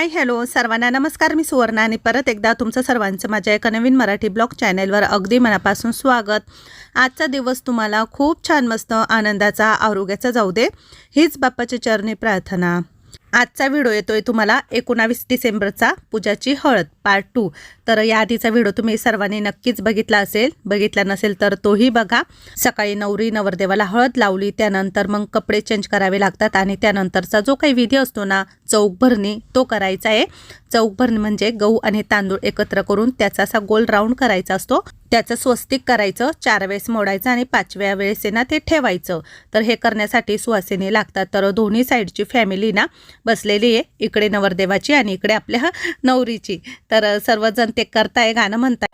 Hi hello सर्वांना. नमस्कार मी सुवर्णा आणि परत एकदा तुमचं सर्वांचं माझ्या एका नवीन मराठी ब्लॉग चॅनलवर अगदी मनापासून स्वागत. आजचा दिवस तुम्हाला खूप छान मस्त आनंदाचा आरोग्याचा जाऊ दे हीच बाप्पाची चरणी प्रार्थना. आजचा व्हिडिओ येतोय तुम्हाला एकोणावीस डिसेंबरचा पूजाची हळद. पार्ट टू तर या आधीचा व्हिडिओ तुम्ही सर्वांनी नक्कीच बघितला असेल. बघितला नसेल तर तोही बघा. सकाळी नवरी नवरदेवाला हळद लावली त्यानंतर मग कपडे चेंज करावे लागतात आणि त्यानंतरचा जो काही विधी असतो ना चौक भरणी तो करायचा आहे. चौक भरणी म्हणजे गहू आणि तांदूळ एकत्र करून त्याचा असा गोल राऊंड करायचा असतो. त्याचं स्वस्तिक करायचं चार वेळेस मोडायचं आणि पाचव्या वेळेस आहे ना ते ठेवायचं. तर हे करण्यासाठी सुवासिनी लागतात. तर दोन्ही साईडची फॅमिली ना बसलेली आहे. इकडे नवरदेवाची आणि इकडे आपल्या नवरीची. तर सर्वजण ते करताय गाणं म्हणताय.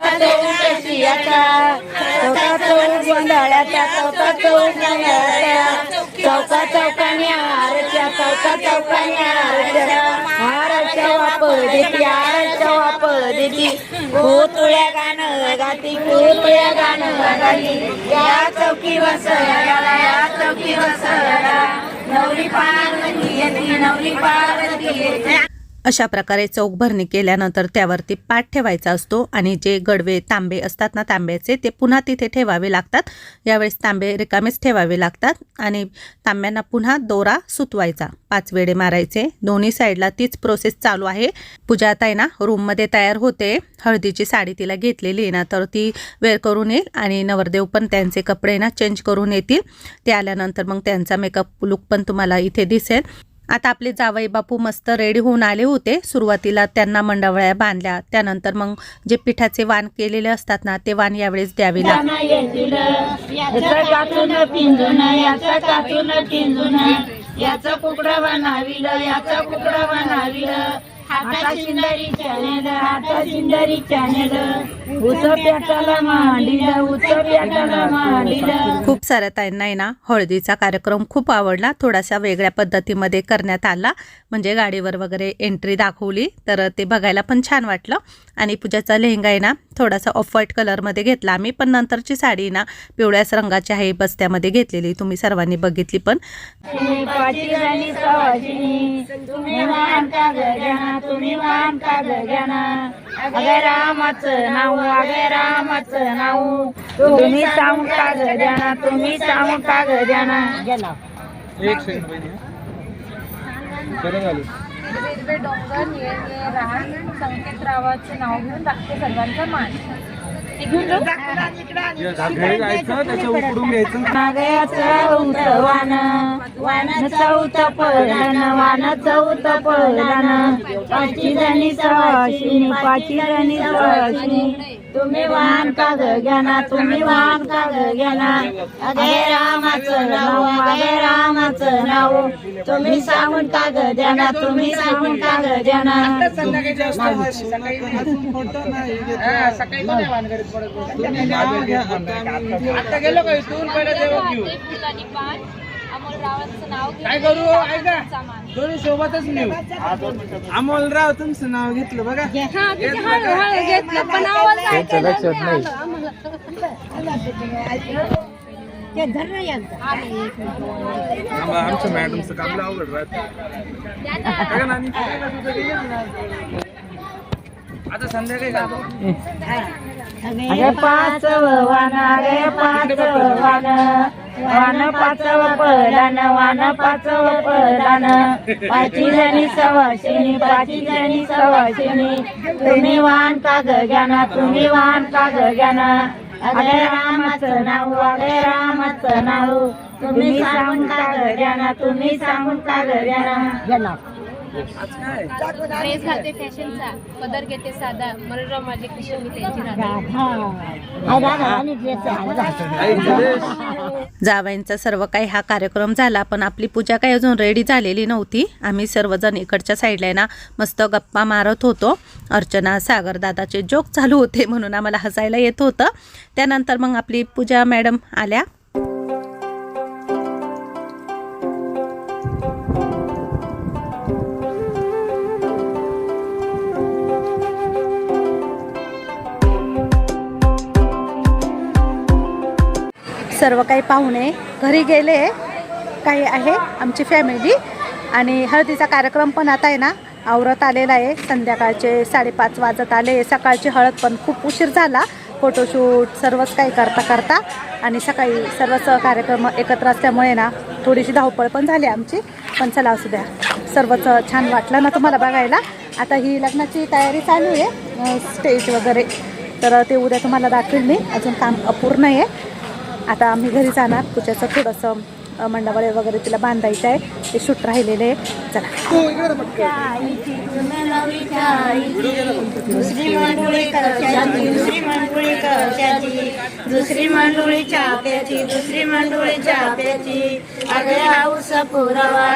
अशा प्रकारे चौक भरणी केल्यानंतर त्यावरती पाठ ठेवायचा असतो आणि जे गडवे तांबे असतात ना तांब्याचे ते पुन्हा तिथे ठेवावे लागतात. यावेळेस तांबे रिकामेच ठेवावे लागतात आणि तांब्यांना पुन्हा दोरा सुतवायचा. पाच वेळे मारायचे. दोन्ही साईडला तीच प्रोसेस चालू आहे. पूजा आता आहे ना रूममध्ये तयार होते. हळदीची साडी तिला घेतलेली आहे ना तर ती वेअर करून येईल आणि नवरदेव पण त्यांचे कपडे ना चेंज करून येतील. ते आल्यानंतर मग त्यांचा मेकअप लुक पण तुम्हाला इथे दिसेल. आता आपले जावई बापू मस्त रेडी होऊन आले होते. सुरुवातीला त्यांना मंडवळ्या बांधल्या. त्यानंतर मग जे पिठाचे वाण केलेले असतात ना ते वाण यावेळेस द्यावे लागतात शिंदारी चॅनेल शिंदारी चॅनेल. पेटाला मांडील पेटाला मांडील. खूप साऱ्या ताईंना आहे ना हळदीचा कार्यक्रम खूप आवडला. थोडासा वेगळ्या पद्धतीमध्ये करण्यात आला. म्हणजे गाडीवर वगैरे एंट्री दाखवली तर ते बघायला पण छान वाटलं. आणि पूजाचा लेहंगा आहे ना थोडासा ऑफ व्हाईट कलरमध्ये घेतला आम्ही. पण नंतरची साडी ना पिवळ्याच रंगाची आहे बस्त्यामध्ये घेतलेली. तुम्ही सर्वांनी बघितली पण. तुम्ही तुम्ही मान का गजाना अगे रामाचं नाव अगे रामाचं नाव. तुम्ही सांगू का गजाना तुम्ही सांगू का गजाना गेला एक सेकंड बहिणी. बरं झालं. हिरवे डोंगर निळे रान संकेतरावाचे नाव घेऊन लागते सर्वांचा मान. घरी जायचं त्याच्या उकडून घ्यायचं. मागयाचं उतवान वान चौथ पळण वान चौथ पळण पाची जणी सवाशिनी पाची जणी सवाशिनी तुम्ही वाहन का गग्याना तुम्ही वाहन का गग्याना अगे रामाचं नाव अगे रामाचं नाव. तुम्ही सांगून का गद्याना तुम्ही सांगून का गद्याना तुम्ही जास्त हसू नका, अजून खोटं नाही घेतलं. अमोल रावांचं नाव घेऊन काय करू? ऐका. दोन्ही सोबतच नेऊ अमोलराव तुमचं नाव घेतलं बघा. हा किती हळूहळू घेतलं पण आवाज ऐकायला नाही आलं. आम्हाला. थांबा, आमच्या मॅडमचं काम अवघड राहत? आता संध्याकाळी पाच वान अगे पाच वान. वान पाचव पळान वान पाचव पळान पाची जणी सवाशिनी पाची जणी सवाशिनी. तुम्ही वान काग गग्याना तुम्ही वान काग गग्याना अगे रामाचं नाव अगे रामाचं नाव. तुम्ही सांगून काग घ्याना तुम्ही सांगून काग घ्याना ड्रेस घालते फॅशनचा पदर घेते साधा माझे कृष्ण मी त्यांची राधा जावयांचा सर्व काही हा कार्यक्रम झाला पण आपली पूजा काही अजून रेडी झालेली नव्हती. आम्ही सर्वजण इकडच्या साईडला ना मस्त गप्पा मारत होतो. अर्चना सागर दादाचे जोक चालू होते म्हणून आम्हाला हसायला येत होतं. त्यानंतर मग आपली पूजा मॅडम आल्या. सर्व काही पाहुणे घरी गेले. काही आहे आमची फॅमिली आणि हळदीचा कार्यक्रम पण आता आहे ना आवरत आलेला आहे. संध्याकाळचे साडेपाच वाजत आले. सकाळची हळद पण खूप उशीर झाला. फोटोशूट सर्वच काही करता करता. आणि सकाळी सर्वच कार्यक्रम एकत्र असल्यामुळे ना थोडीशी धावपळ पण झाली आमची. पण चला असू द्या. सर्वच छान वाटलं ना तुम्हाला बघायला. आता ही लग्नाची तयारी चालू आहे. स्टेज वगैरे. तर ते उद्या तुम्हाला दाखवेल मी. अजून काम अपूर्ण आहे. आता आम्ही घरी जाणार. पूजेचं थोडंसं अं, मंडावळे वगैरे तिला बांधायचं आहे. ते शूट राहिलेले आहे. चला. दुसरी मंडोळी दुसरी मंडोळी दुसरी मंडोळी चाप्याची. दुसरी मंडोळी चाप्याची पुरावा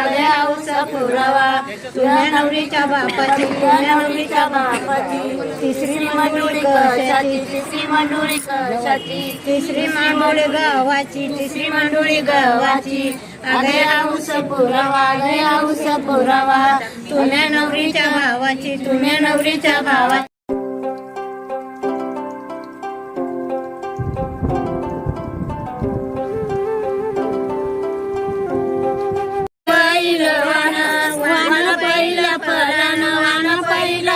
पुरावा. तुझ्या नवरीच्या बापाची तुझ्या नवरीच्या बापाची. तिसरी मंडोळी कशाची तिसरी मंडोळी कशाची तिसरी मांडोळी गावाची तिसरी मंडोळी गावाची. अगे हाऊस पुरावा अगे हाऊस पुरावा. तुझ्या नवरीच्या भावाची तुझ्या नवरीच्या भावाची.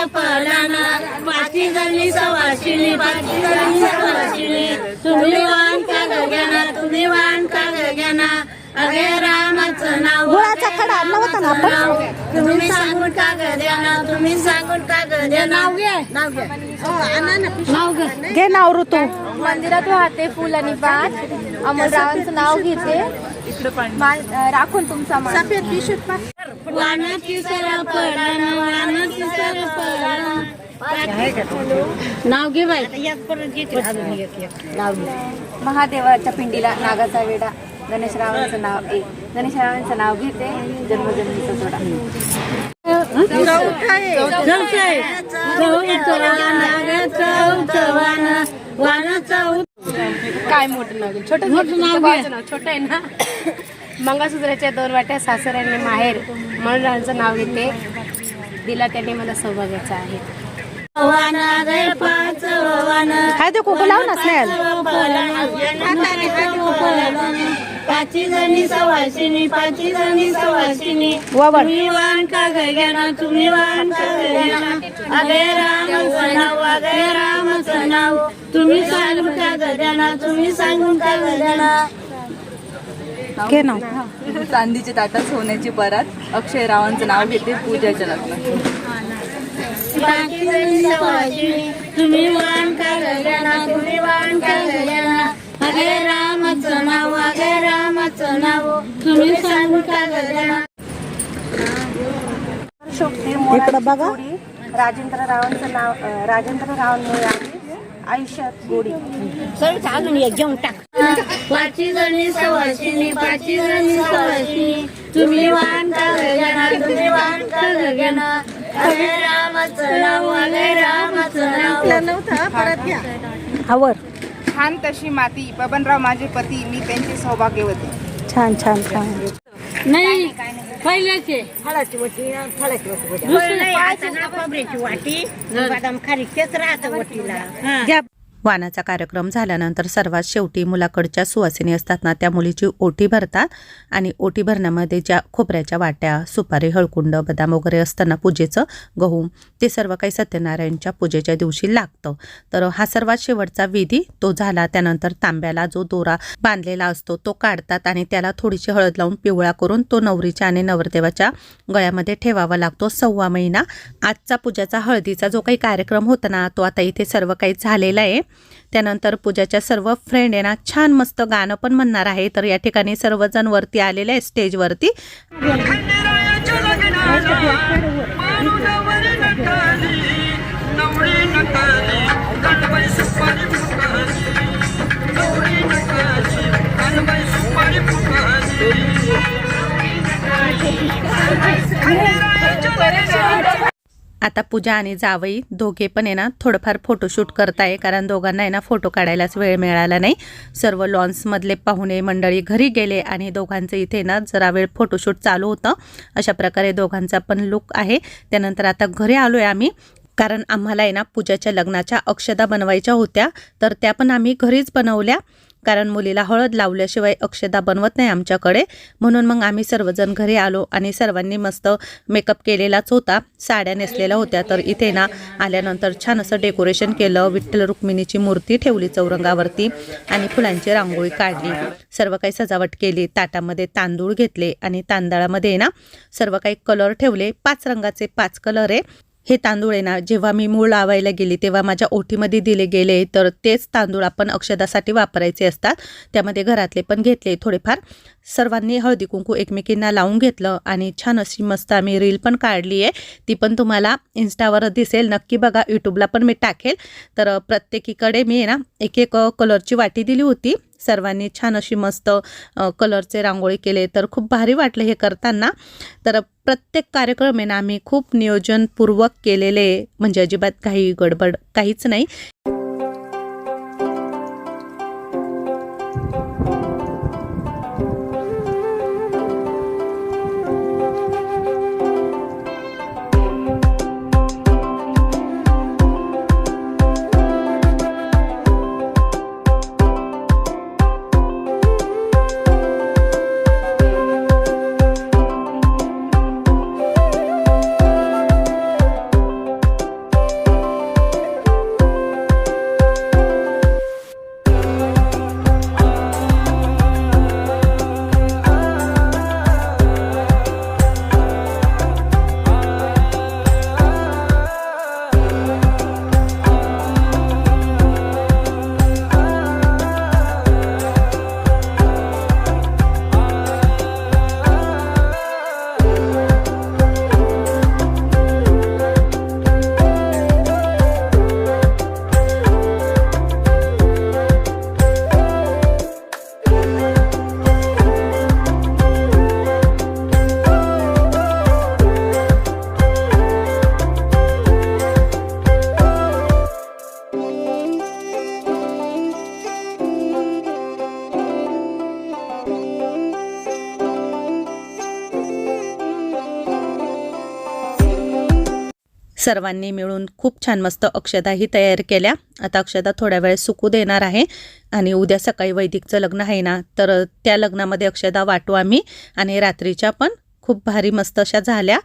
पहिलं परान पाची जणी सवाशिनी पाची जणी सवाशिनी तुम्ही वान का गगना तुम्ही वान का गगना अगे रामाचं नाव गुळाचा खडा आणला होता ना आपण? नाव. तुम्ही सांगून का गद्याना तुम्ही सांगून का गद्या नाव घ्या नाव घ्या नाव घ्या घे नाव ऋतू. मंदिरात वाहते फुल आणि पात अमोलरावांचं नाव घेते. अं, राखून तुमचा मान. वानाची सर पडण वानाची सर पडण नाव घे बाई नाव घे. महादेवाच्या पिंडीला नागाचा वेडा गणेशरावांचं नाव ए गणेशरावांचं नाव घेते जन्मजन्मीचा जोडा काय मोठं नाव छोटं मोठं. नाव छोटं आहे ना? मंगळसूत्राच्या दोन वाट्या सासऱ्यांनी माहेर म्हणून नाव घेते. दिला त्यांनी मला सौभाग्याचा आहे. काय ते कुकू पाची जणी सवाशिनी पाची जणी सवाशिनी तुम्ही वाण का गगना तुम्ही का गगना अगे नाव अगे तुम्ही सांगून का गगना तुम्ही सांगून का गगना घे नाव? चांदीची ताटात सोन्याची बरात अक्षय रावांचं नाव घेते पूजाच्या लग्नात. सवाशिनी तुम्ही वाण का गगना तुम्ही वाण का गगना अगे रामाचं नाव अगे रामाचं नाव. तुम्ही सांगून का गगना शोभते इकडं बघा. राजेंद्र रावांचं नाव राजेंद्र रावांमुळे आहे आयुष्यात गोडी. पाची जणी सवाशिनी पाची जणी सवाशिनी तुम्ही का गगना तुम्ही वाण का गगना अगे रामाचं नाव अगे रामाचं नाव. आवर छान तशी माती. बबनराव माझे पती. मी त्यांचे सौभाग्यवती छान छान छान. नाही. पहिल्याचे. घ्या. वानाचा कार्यक्रम झाल्यानंतर सर्वात शेवटी मुलाकडच्या सुवासिनी असतात ना त्या मुलीची ओटी भरतात आणि ओटी भरण्यामध्ये ज्या खोबऱ्याच्या वाट्या सुपारी हळकुंड बदाम वगैरे असताना पूजेचं गहू ते सर्व काही सत्यनारायणच्या पूजेच्या दिवशी लागतं. तर हा सर्वात शेवटचा विधी तो झाला. त्यानंतर तांब्याला जो दोरा बांधलेला असतो तो काढतात आणि त्याला थोडीशी हळद लावून पिवळा करून तो नवरीच्या आणि नवरदेवाच्या गळ्यामध्ये ठेवावा लागतो. सव्वा महिना आजचा पूजाचा हळदीचा जो काही कार्यक्रम होता ना तो आता इथे सर्व काही झालेला आहे. त्यानंतर पूजाच्या सर्व फ्रेंड आहे ना छान मस्त गाणं पण म्हणणार आहे. तर या ठिकाणी सर्वजण वरती आलेले आहे स्टेजवरती आता पूजा आणि जावई दोघे पण आहे ना थोडंफार फोटोशूट करताय. कारण दोघांना आहे ना फोटो काढायलाच वेळ मिळाला नाही. सर्व लॉन्समधले पाहुणे मंडळी घरी गेले आणि दोघांचं इथे ना जरा वेळ फोटोशूट चालू होतं. अशा प्रकारे दोघांचा पण लुक आहे. त्यानंतर आता घरी आलो आहे आम्ही. कारण आम्हाला आहे ना पूजाच्या लग्नाच्या अक्षदा बनवायच्या होत्या. तर त्या पण आम्ही घरीच बनवल्या. कारण मुलीला हळद लावल्याशिवाय अक्षदा बनवत नाही आमच्याकडे. म्हणून मग आम्ही सर्वजण घरी आलो आणि सर्वांनी मस्त मेकअप केलेलाच होता. साड्या नेसलेल्या होत्या. तर इथे ना आल्यानंतर छान असं डेकोरेशन केलं. विठ्ठल रुक्मिणीची मूर्ती ठेवली चौरंगावरती आणि फुलांची रांगोळी काढली. सर्व काही सजावट केली. ताटामध्ये तांदूळ घेतले आणि तांदळामध्ये ना सर्व काही कलर ठेवले. पाच रंगाचे पाच कलर आहे. हे तांदूळ आहे ना जेव्हा मी मूळ लावायला गेली तेव्हा माझ्या ओठीमध्ये दिले गेले तर तेच तांदूळ आपण अक्षदासाठी वापरायचे असतात. त्यामध्ये घरातले पण घेतले थोडेफार. सर्वांनी हळदी कुंकू एकमेकींना लावून घेतलं आणि छान अशी मस्त आम्ही रील पण काढली आहे. ती पण तुम्हाला इन्स्टावर दिसेल. नक्की बघा यूट्यूबला पण मी टाकेल. तर प्रत्येकीकडे मी आहे ना एक एक कलरची वाटी दिली होती. सर्वांनी छान अशी मस्त कलरचे रांगोळी केले. तर खूप भारी वाटलं हे करताना. तर प्रत्येक कार्यक्रम आहे ना आम्ही खूप नियोजनपूर्वक केलेले. म्हणजे अजिबात काही गडबड काहीच नाही. सर्वांनी मिळून खूप छान मस्त अक्षदाही तयार केल्या. आता अक्षदा थोड्या वेळ सुकू देणार आहे आणि उद्या सकाळी वैदिकचं लग्न आहे ना तर त्या लग्नामध्ये अक्षदा वाटू आम्ही आणि रात्रीच्या पण खूप भारी मस्त अशा झाल्या.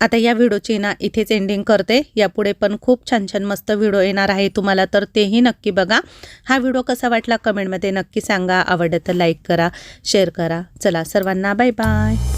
आता या व्हिडिओची ना इथेच एंडिंग करते. यापुढे पण खूप छान छान मस्त व्हिडिओ येणार आहे तुम्हाला तर तेही नक्की बघा. हा व्हिडिओ कसा वाटला कमेंटमध्ये नक्की सांगा. आवडलं तर लाईक करा शेअर करा. चला सर्वांना बाय बाय